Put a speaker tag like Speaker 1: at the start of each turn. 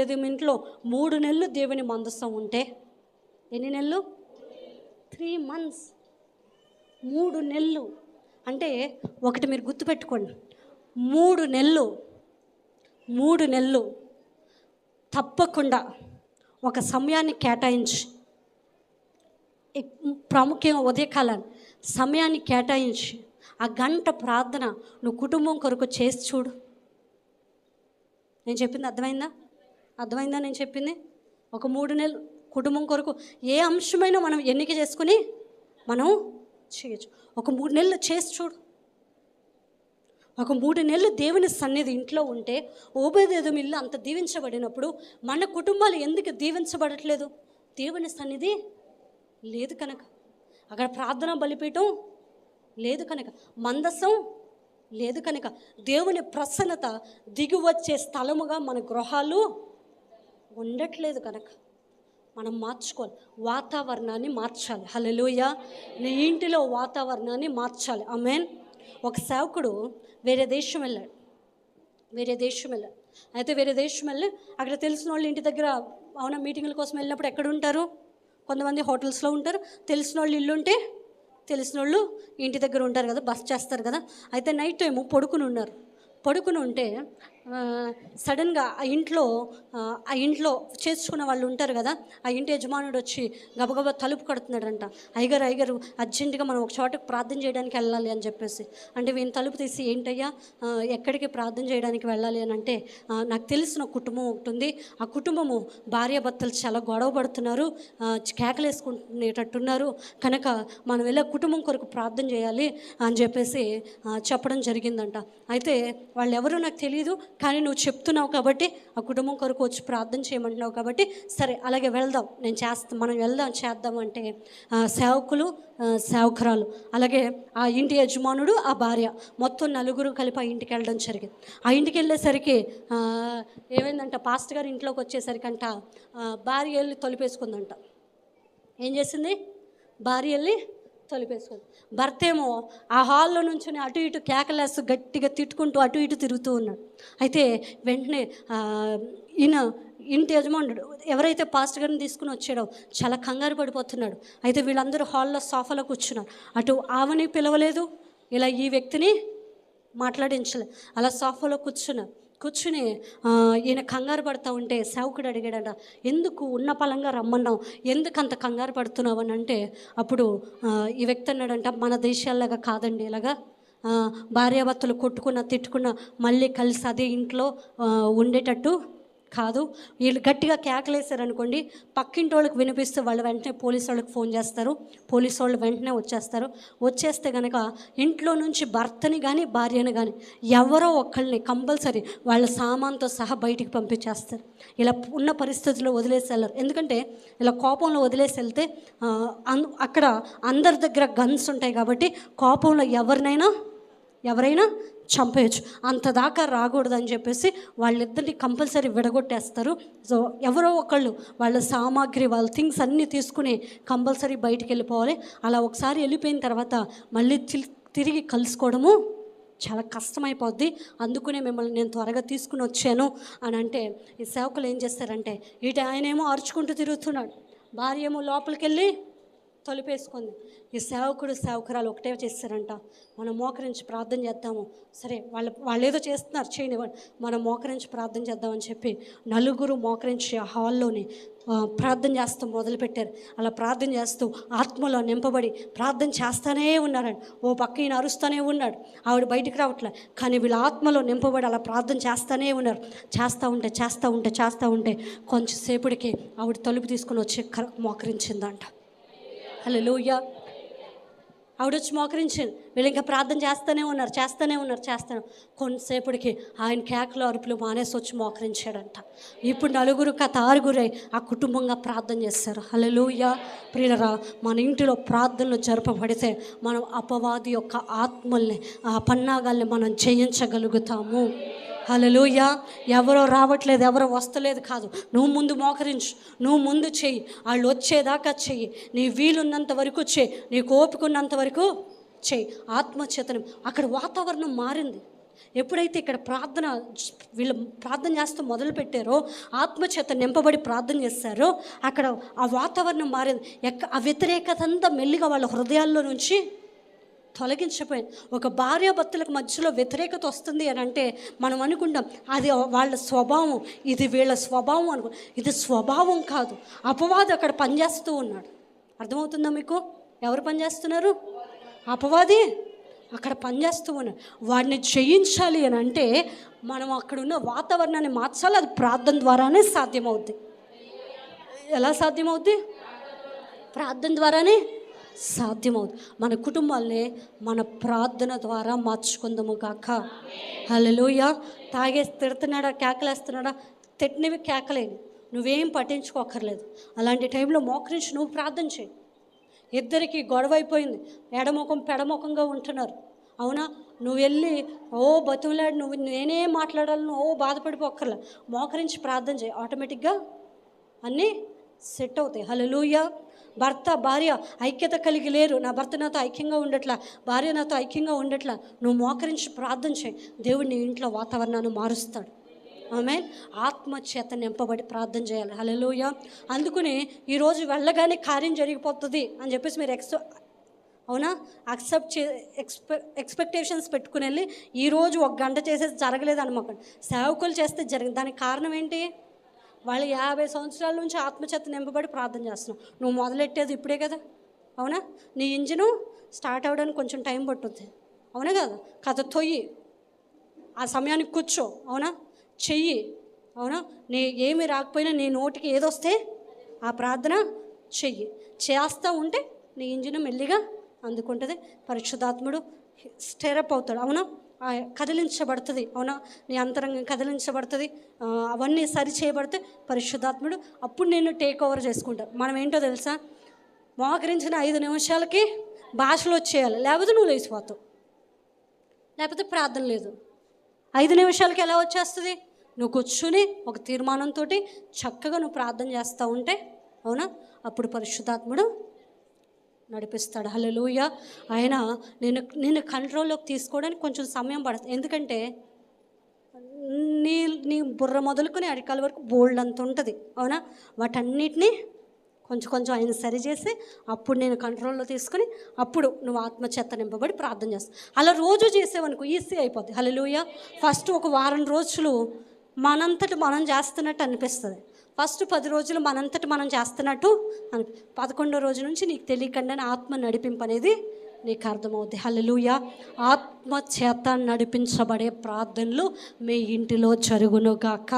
Speaker 1: ఇంట్లో మూడు నెలలు దేవుని మందసం ఉంటే ఎన్ని నెలలు? త్రీ మంత్స్ మూడు నెలలు. అంటే ఒకటి మీరు గుర్తుపెట్టుకోండి. మూడు నెలలు. మూడు నెలలు. తప్పకుండా ఒక సమయాన్ని కేటాయించి. ఎక్- ప్రాముఖ్యంగా ఉదయకాలాన్ని సమయాన్ని కేటాయించి. ఆ గంట ప్రార్థన నువ్వు కుటుంబం కొరకు చేసి చూడు. నేను చెప్పింది అర్థమైందా? అర్థమైందా నేను చెప్పింది? ఒక మూడు నెలలు కుటుంబం కొరకు ఏ అంశమైనా మనం ఎన్నిక చేసుకుని మనం చేయొచ్చు. ఒక మూడు నెలలు చేసి చూడు. ఒక మూడు నెలలు దేవుని సన్నిధి ఇంట్లో ఉంటే ఓబేదేదం ఇల్లు అంత దీవించబడినప్పుడు మన కుటుంబాలు ఎందుకు దీవించబడట్లేదు? దేవుని సన్నిధి లేదు కనుక. అక్కడ ప్రార్థన బలిపీఠం లేదు కనుక. మందసం లేదు కనుక. దేవుని ప్రసన్నత దిగి వచ్చే స్థలముగా మన గృహాలు ఉండట్లేదు కనుక మనం మార్చుకోవాలి. వాతావరణాన్ని మార్చాలి. హలోయ నీ ఇంటిలో వాతావరణాన్ని మార్చాలి. ఆమెన్. ఒక సేవకుడు వేరే దేశం వెళ్ళాడు. వేరే దేశం వెళ్ళాడు. అయితే వేరే దేశం వెళ్ళి అక్కడ తెలిసిన వాళ్ళు ఇంటి దగ్గర అవునా మీటింగుల కోసం వెళ్ళినప్పుడు ఎక్కడ ఉంటారు? కొంతమంది హోటల్స్లో ఉంటారు. తెలిసిన వాళ్ళు ఇల్లు ఉంటే తెలిసిన వాళ్ళు ఇంటి దగ్గర ఉంటారు కదా బస్ చేస్తారు కదా. అయితే నైట్ టైము పడుకుని ఉన్నారు. పడుకుని ఉంటే సడన్గా ఆ ఇంట్లో ఆ, ఇంట్లో చేసుకున్న వాళ్ళు ఉంటారు కదా ఆ ఇంటి యజమానుడు వచ్చి గబగబా తలుపు కడుతున్నాడంట. అయ్యగారు అయ్యగారు అర్జెంటుగా మనం ఒక చోటకి ప్రార్థన చేయడానికి వెళ్ళాలి అని చెప్పేసి. అంటే వీని తలుపు తీసి ఏంటయ్యా ఎక్కడికి ప్రార్థన చేయడానికి వెళ్ళాలి అని అంటే నాకు తెలిసిన కుటుంబం ఒకటి ఉంది. ఆ కుటుంబము భార్యాభర్తలు చాలా గొడవ పడుతున్నారు కేకలేసుకునేటట్టున్నారు కేకలేసుకుంటునేటట్టున్నారు. కనుక మనం వెళ్ళే కుటుంబం కొరకు ప్రార్థన చేయాలి అని చెప్పేసి చెప్పడం జరిగిందంట. అయితే వాళ్ళు ఎవరో నాకు తెలియదు కానీ నువ్వు చెప్తున్నావు కాబట్టి ఆ కుటుంబం కొరకు వచ్చి ప్రార్థన చేయమంటున్నావు కాబట్టి సరే అలాగే వెళ్దాం. నేను చేస్తాం మనం వెళ్దాం చేద్దాం అంటే సేవకులు సేవకురాలు అలాగే ఆ ఇంటి యజమానుడు ఆ భార్య మొత్తం నలుగురు కలిపి ఆ ఇంటికి వెళ్ళడం జరిగింది. ఆ ఇంటికి వెళ్ళేసరికి ఏమైందంట పాస్ట్ గారు ఇంట్లోకి వచ్చేసరికంట భార్య వెళ్ళి తొలిపేసుకుందంట. ఏం చేసింది? భార్య వెళ్ళి తొలిపేసుకోండి. భర్త ఏమో ఆ హాల్లో నుంచి అటు ఇటు కేకలేస్తూ గట్టిగా తిట్టుకుంటూ అటు ఇటు తిరుగుతూ ఉన్నాడు. అయితే వెంటనే ఈయన ఇంటి యజమానుడు ఎవరైతే పాస్ట్ గారిని తీసుకుని వచ్చాడో చాలా కంగారు పడిపోతున్నాడు. అయితే వీళ్ళందరూ హాల్లో సోఫాలో కూర్చున్నారు. అటు ఆమెని పిలవలేదు ఇలా ఈ వ్యక్తిని మాట్లాడించలే. అలా సోఫాలో కూర్చున్నారు. కూర్చుని ఈయన కంగారు పడతా ఉంటే సేవకుడు అడిగాడట ఎందుకు ఉన్న పలంగా రమ్మన్నావు? ఎందుకు అంత కంగారు పడుతున్నావు? అని అంటే అప్పుడు ఈ వ్యక్తి అన్నాడంట మన దేశాల్లాగా కాదండి ఇలాగా. భార్యాభర్తలు కొట్టుకున్న తిట్టుకున్న మళ్ళీ కలిసి అదే ఇంట్లో ఉండేటట్టు కాదు. వీళ్ళు గట్టిగా కేకలేశారు అనుకోండి పక్కింటి వాళ్ళకి వినిపిస్తే వాళ్ళు వెంటనే పోలీసు వాళ్ళకి ఫోన్ చేస్తారు. పోలీసు వాళ్ళు వెంటనే వచ్చేస్తారు. వచ్చేస్తే కనుక ఇంట్లో నుంచి భర్తని కానీ భార్యని కానీ ఎవరో ఒక్కళ్ళని కంపల్సరీ వాళ్ళ సామాన్తో సహా బయటికి పంపించేస్తారు. ఇలా ఉన్న పరిస్థితుల్లో వదిలేసి వెళ్ళరు. ఎందుకంటే ఇలా కోపంలో వదిలేసి వెళ్తే అన్- అక్కడ అందరి దగ్గర గన్స్ ఉంటాయి కాబట్టి కోపంలో ఎవరినైనా ఎవరైనా చంపేయచ్చు. అంత దాకా రాకూడదని చెప్పేసి వాళ్ళిద్దరిని కంపల్సరీ విడగొట్టేస్తారు. సో ఎవరో ఒకళ్ళు వాళ్ళ సామాగ్రి వాళ్ళ థింగ్స్ అన్నీ తీసుకుని కంపల్సరీ బయటికి వెళ్ళిపోవాలి. అలా ఒకసారి వెళ్ళిపోయిన తర్వాత మళ్ళీ తిరిగి కలుసుకోవడము చాలా కష్టమైపోద్ది. అందుకునే మిమ్మల్ని నేను త్వరగా తీసుకుని వచ్చాను అని అంటే ఈ సేవకులు ఏం చేస్తారంటే ఇటు ఆయనేమో అరుచుకుంటూ తిరుగుతున్నాడు. భార్య ఏమో లోపలికి వెళ్ళి తలుపేసుకుంది. ఈ సేవకుడు సేవకురాలు ఒకటే చేస్తారంట. మనం మోకరించి ప్రార్థన చేద్దాము. సరే వాళ్ళు వాళ్ళు ఏదో చేస్తున్నారు. చేయనివ్వండి మనం మోకరించి ప్రార్థన చేద్దామని చెప్పి నలుగురు మోకరించి ఆ హాల్లోని ప్రార్థన చేస్తూ మొదలుపెట్టారు. అలా ప్రార్థన చేస్తూ ఆత్మలో నింపబడి ప్రార్థన చేస్తానే ఉన్నారండి ఓ పక్క ఈయన అరుస్తూనే ఉన్నాడు. ఆవిడ బయటికి రావట్లే. కానీ వీళ్ళ ఆత్మలో నింపబడి అలా ప్రార్థన చేస్తూనే ఉన్నారు. చేస్తూ ఉంటే చేస్తూ ఉంటే చేస్తూ ఉంటే కొంచెంసేపటికి ఆవిడ తలుపు తీసుకుని వచ్చి కర- మోకరించిందంట. హలో ఆవిడ వచ్చి మోకరించింది వీళ్ళు ఇంకా ప్రార్థన చేస్తూనే ఉన్నారు చేస్తూనే ఉన్నారు చేస్తాను కొంతసేపటికి ఆయన కేకలు అరుపులు మానేసి వచ్చి మోకరించాడంట. ఇప్పుడు నలుగురు కథ ఆరుగురై ఆ కుటుంబంగా ప్రార్థన చేస్తారు. హలలుయ ప్రియులరా మన ఇంటిలో ప్రార్థనలు జరపబడితే మనం అపవాది యొక్క ఆత్మల్ని ఆ పన్నాగాల్ని మనం చేయించగలుగుతాము హలలుయ ఎవరో రావట్లేదు ఎవరో వస్తలేదు కాదు. నువ్వు ముందు మోకరించు నువ్వు ముందు చెయ్యి. వాళ్ళు వచ్చేదాకా చెయ్యి. నీ వీలున్నంత వరకు చెయ్యి. నీ కోపుకున్నంత వరకు చెయ్యి. ఆత్మచేతనం. అక్కడ వాతావరణం మారింది. ఎప్పుడైతే ఇక్కడ ప్రార్థన వీళ్ళు ప్రార్థన చేస్తూ మొదలు పెట్టారో ఆత్మచేత నింపబడి ప్రార్థన చేస్తారో అక్కడ ఆ వాతావరణం మారింది. ఎక్క ఆ వ్యతిరేకత అంతా మెల్లిగా వాళ్ళ హృదయాల్లో నుంచి తొలగించిపోయింది ఒక భార్యాభర్తలకు మధ్యలో వ్యతిరేకత వస్తుంది అని అంటే మనం అనుకుంటాం అది వాళ్ళ స్వభావం ఇది వీళ్ళ స్వభావం అనుకో ఇది స్వభావం కాదు. అపవాదం అక్కడ పనిచేస్తూ ఉన్నాడు. అర్థమవుతుందా మీకు? ఎవరు పనిచేస్తున్నారు? అపవాది. అక్కడ పనిచేస్తూ ఉన్నాడు. వాడిని జయించాలి అని అంటే మనం అక్కడ ఉన్న వాతావరణాన్ని మార్చాలి. అది ప్రార్థన ద్వారానే సాధ్యమవుద్ది. ఎలా సాధ్యమవుద్ది? ప్రార్థన ద్వారానే సాధ్యమవుతుంది. మన కుటుంబాలనే మన ప్రార్థన ద్వారా మార్చుకుందాము కాక. హలోయ తాగేసి తిడుతున్నాడా కేకలేస్తున్నాడా? తిట్టినవి కేకలేని. నువ్వేం పట్టించుకోకర్లేదు. అలాంటి టైంలో మోకరించి నువ్వు ప్రార్థన చేయి. ఇద్దరికి గొడవ అయిపోయింది ఎడముఖం పెడముఖంగా ఉంటున్నారు. అవునా? నువ్వు వెళ్ళి ఓ బతువులాడు నువ్వు నేనే మాట్లాడాలను ఓ బాధపడిపోకర్లే. మోకరించి ప్రార్థన చేయి. ఆటోమేటిక్గా అన్నీ సెట్ అవుతాయి. హలలుయ భర్త భార్య ఐక్యత కలిగి లేరు. నా భర్త నాతో ఐక్యంగా ఉండట్లా భార్య నాతో ఐక్యంగా ఉండట్లా. నువ్వు మోకరించి ప్రార్థన చేయి. దేవుడు నీ ఇంట్లో వాతావరణాన్ని మారుస్తాడు. ఆమె ఆత్మచేత నింపబడి ప్రార్థన చేయాలి. హలోయ అందుకని ఈరోజు వెళ్ళగానే కార్యం జరిగిపోతుంది అని చెప్పేసి మీరు ఎక్స్ అవునా? అక్సెప్ట్ చే ఎక్స్పె ఎక్స్పెక్టేషన్స్ పెట్టుకుని వెళ్ళి ఈరోజు ఒక గంట చేసేది జరగలేదు అనమాకండి సేవకులు చేస్తే జరిగింది. దానికి కారణం ఏంటి? వాళ్ళు యాభై సంవత్సరాల నుంచి ఆత్మచేత నింపబడి ప్రార్థన చేస్తున్నావు. నువ్వు మొదలెట్టేది ఇప్పుడే కదా? అవునా? నీ ఇంజిను స్టార్ట్ అవ్వడానికి కొంచెం టైం పట్టుద్ది. అవునా కదా? కథ తొయ్యి. ఆ సమయానికి కూర్చో. అవునా? చెయ్యి. అవునా? నీ ఏమి రాకపోయినా నీ నోటికి ఏదొస్తే ఆ ప్రార్థన చెయ్యి. చేస్తూ ఉంటే నీ ఇంజిన్ మెల్లిగా అందుకుంటుంది. పరిశుద్ధాత్ముడు స్టెరప్ అవుతాడు అవునా? కదిలించబడుతుంది. అవునా? నీ అంతరంగం కదిలించబడుతుంది. అవన్నీ సరి చేయబడితే పరిశుద్ధాత్ముడు అప్పుడు నేను టేక్ ఓవర్ చేసుకుంటాను మనం ఏంటో తెలుసా? మోకరించిన ఐదు నిమిషాలకి భాషలో వచ్చేయాలి. లేకపోతే నువ్వు లేచిపోతావు. లేకపోతే ప్రార్థన లేదు. ఐదు నిమిషాలకి ఎలా వచ్చేస్తుంది? నువ్వు కూర్చుని ఒక తీర్మానంతో చక్కగా నువ్వు ప్రార్థన చేస్తూ ఉంటే అవునా? అప్పుడు పరిశుద్ధాత్ముడు నడిపిస్తాడు. హలోయ ఆయన నేను నేను కంట్రోల్లోకి తీసుకోవడానికి కొంచెం సమయం పడుతుంది ఎందుకంటే నీ నీ బుర్ర మొదలుకొని అరికాల వరకు బోల్డ్ అంత ఉంటుంది. అవునా? వాటన్నిటినీ కొంచెం కొంచెం ఆయన సరిచేసి అప్పుడు నేను కంట్రోల్లో తీసుకుని అప్పుడు నువ్వు ఆత్మచేత నింపబడి ప్రార్థన చేస్తావు అలా రోజు చేసేవనుకో ఈజీ అయిపోద్ది. హల్లెలూయ. ఫస్ట్ ఒక వారం రోజులు మనంతటి మనం చేస్తున్నట్టు అనిపిస్తుంది. ఫస్ట్ పది రోజులు మనంతటి మనం చేస్తున్నట్టు అని పదకొండో రోజు నుంచి నీకు తెలియకుండానే ఆత్మ నడిపింపు అనేది నీకు అర్థమవుద్ది. హలలుయ ఆత్మ చేత నడిపించబడే ప్రార్థనలు మీ ఇంటిలో జరుగునుగాక